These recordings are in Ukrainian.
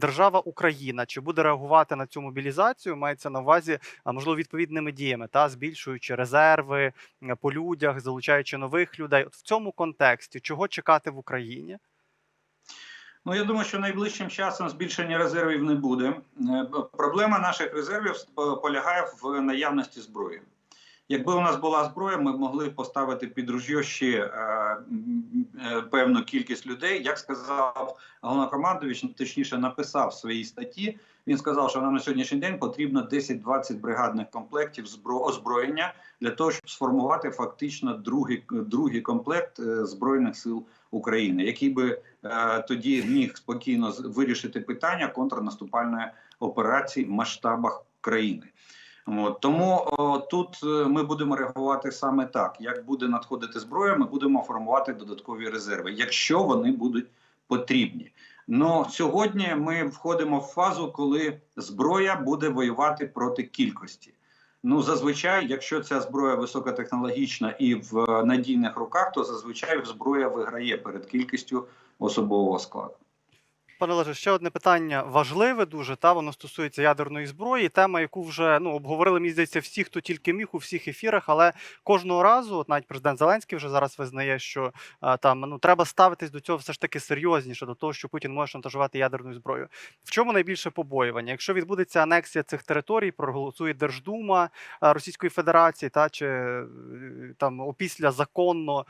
держава Україна чи буде реагувати на цю мобілізацію? Мається на увазі, можливо, відповідними діями, та збільшуючи резерви по людях, залучаючи нових людей. От в цьому контексті чого чекати в Україні? Ну, я думаю, що найближчим часом збільшення резервів не буде. Е, Проблема наших резервів п- полягає в наявності зброї. Якби у нас була зброя, ми могли поставити під ружьо ще е, е, певну кількість людей. Як сказав головнокомандувач, точніше написав в своїй статті. Він сказав, що нам на сьогоднішній день потрібно 10-20 бригадних комплектів збро- озброєння для того, щоб сформувати фактично другий, другий комплект е, збройних сил України, який би е, тоді міг спокійно вирішити питання контрнаступальної операції в масштабах країни. От, тому о, тут е, ми будемо реагувати саме так: як буде надходити зброя, ми будемо формувати додаткові резерви, якщо вони будуть потрібні. Ну сьогодні ми входимо в фазу, коли зброя буде воювати проти кількості. Ну зазвичай, якщо ця зброя високотехнологічна і в е, надійних руках, то зазвичай зброя виграє перед кількістю особового складу. Пане Олеже, ще одне питання важливе дуже. Та воно стосується ядерної зброї. Тема, яку вже ну обговорили, мені здається, всі, хто тільки міг у всіх ефірах. Але кожного разу, от навіть президент Зеленський вже зараз визнає, що там ну треба ставитись до цього все ж таки серйозніше, до того, що Путін може шантажувати ядерною зброєю. В чому найбільше побоювання? Якщо відбудеться анексія цих територій, проголосує Держдума Російської Федерації, та чи е, там опісля законно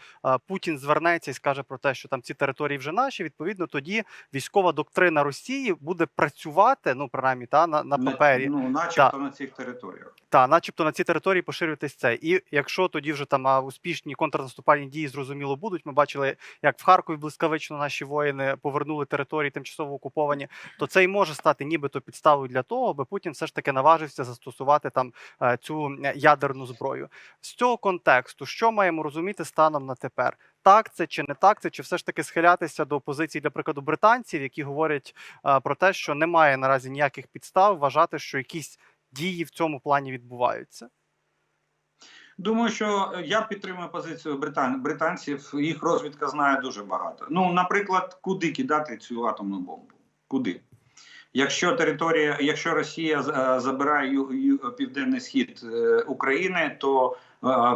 Путін звернеться і скаже про те, що там ці території вже наші. Відповідно, тоді військова доктрина Росії буде працювати, ну принаймні та на, на папері, Ну, начебто на цих територіях. та начебто на ці території поширюватись це. І якщо тоді вже там успішні контрнаступальні дії зрозуміло будуть, ми бачили, як в Харкові блискавично наші воїни повернули території тимчасово окуповані, то це й може стати нібито підставою для того, аби Путін все ж таки наважився застосувати там е, цю е, ядерну зброю. З цього контексту, що маємо розуміти станом на тепер? Так, це чи не так, це чи все ж таки схилятися до позиції, для прикладу, британців, які говорять е, про те, що немає наразі ніяких підстав вважати, що якісь дії в цьому плані відбуваються. Думаю, що е, я підтримую позицію британ... британців. Їх розвідка знає дуже багато. Ну, наприклад, куди кидати цю атомну бомбу? Куди? Якщо територія, якщо Росія е, забирає південний схід України, то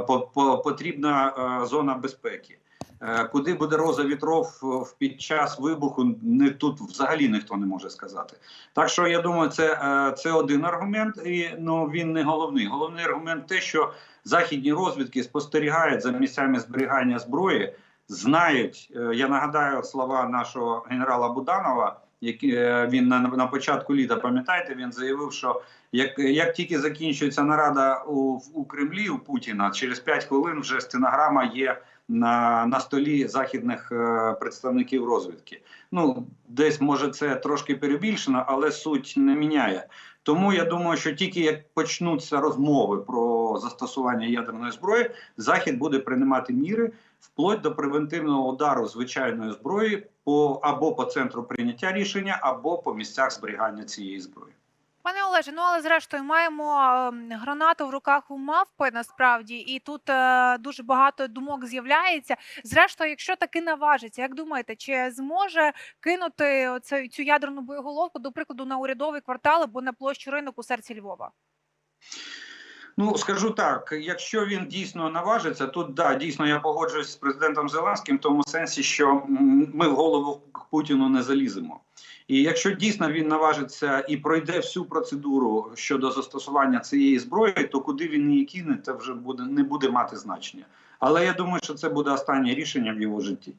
по, по, потрібна зона безпеки. Е, Куди буде роза вітров е, під час вибуху, не тут взагалі ніхто не може сказати. Так що я думаю, це, е, це один аргумент, і ну він не головний. Головний аргумент те, що західні розвідки спостерігають за місцями зберігання зброї, знають. Я нагадаю слова нашого генерала Буданова, які е, він на, на початку літа пам'ятаєте, він заявив, що як, як тільки закінчується нарада у, у Кремлі у Путіна, через 5 хвилин вже стенограма є на, на столі західних е, представників розвідки. Ну, десь може це трошки перебільшено, але суть не міняє. Тому я думаю, що тільки як почнуться розмови про застосування ядерної зброї, Захід буде приймати міри вплоть до превентивного удару звичайної зброї по або по центру прийняття рішення, або по місцях зберігання цієї зброї. Пане Олеже, ну але зрештою маємо ем, гранату в руках у мавпи насправді, і тут е, дуже багато думок з'являється. Зрештою, якщо таки наважиться, як думаєте, чи зможе кинути цю ядерну боєголовку, до прикладу, на урядовий квартал або на площу ринок у серці Львова? Ну скажу так, якщо він дійсно наважиться, тут да дійсно я погоджуюсь з президентом Зеленським в тому сенсі, що ми в голову Путіну не заліземо. І якщо дійсно він наважиться і пройде всю процедуру щодо застосування цієї зброї, то куди він її кине, це вже буде не буде мати значення. Але я думаю, що це буде останнє рішення в його житті.